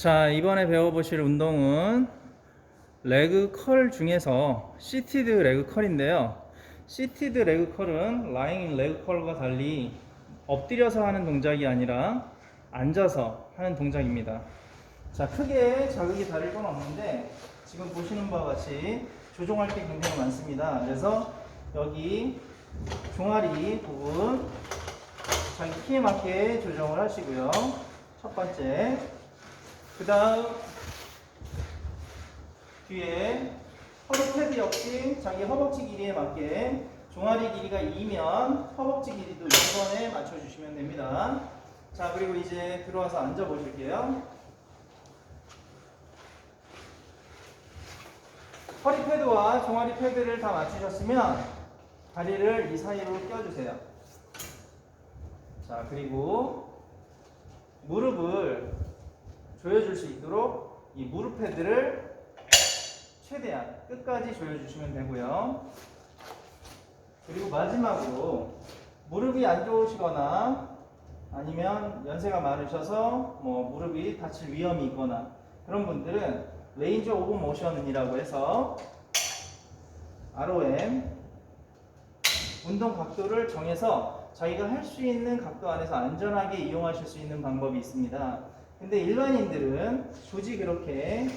자, 이번에 배워보실 운동은 레그 컬 중에서 시티드 레그 컬인데요. 시티드 레그 컬은 라잉 레그 컬과 달리 엎드려서 하는 동작이 아니라 앉아서 하는 동작입니다. 자, 크게 자극이 다를 건 없는데 지금 보시는 바와 같이 조종할 게 굉장히 많습니다. 그래서 여기 종아리 부분 자기 키에 맞게 조정을 하시고요. 첫 번째. 그 다음 뒤에 허벅 패드 역시 자기 허벅지 길이에 맞게 종아리 길이가 2면 허벅지 길이도 2번에 맞춰주시면 됩니다. 자 그리고 이제 들어와서 앉아 보실게요. 허리 패드와 종아리 패드를 다 맞추셨으면 다리를 이 사이로 껴주세요. 자 그리고 무릎을 조여줄 수 있도록 이 무릎 패드를 최대한 끝까지 조여주시면 되고요. 그리고 마지막으로 무릎이 안 좋으시거나 아니면 연세가 많으셔서 뭐 무릎이 다칠 위험이 있거나 그런 분들은 레인저 오브 모션이라고 해서 ROM 운동 각도를 정해서 자기가 할 수 있는 각도 안에서 안전하게 이용하실 수 있는 방법이 있습니다. 근데 일반인들은 굳이 그렇게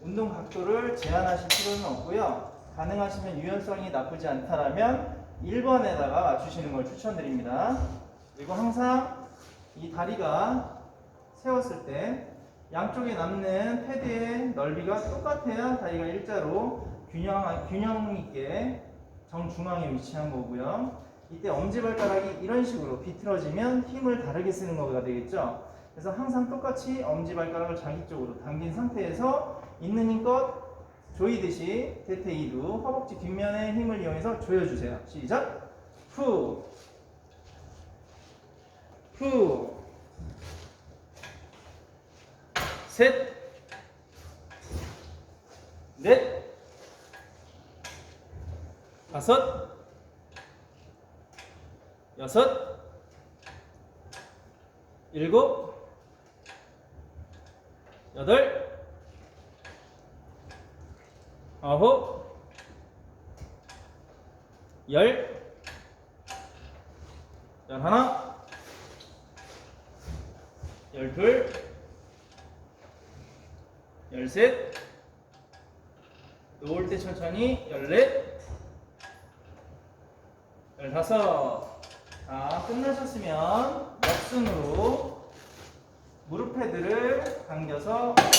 운동 각도를 제한하실 필요는 없고요. 가능하시면 유연성이 나쁘지 않다라면 1번에다가 맞추시는 걸 추천드립니다. 그리고 항상 이 다리가 세웠을 때 양쪽에 남는 패드의 넓이가 똑같아야 다리가 일자로 균형, 균형 있게 정중앙에 위치한 거고요. 이때 엄지발가락이 이런 식으로 비틀어지면 힘을 다르게 쓰는 거가 되겠죠. 그래서 항상 똑같이 엄지발가락을 자기 쪽으로 당긴 상태에서 있는 힘껏 조이듯이 대퇴 이두 허벅지 뒷면의 힘을 이용해서 조여주세요. 시작. 후. 후. 셋. 넷. 다섯. 여섯. 일곱. 여덟. 아홉, 열, 열하나, 열둘, 열셋, 놓을 때 천천히. 열넷, 열다섯. 자, 끝나셨으면 역순으로 당겨서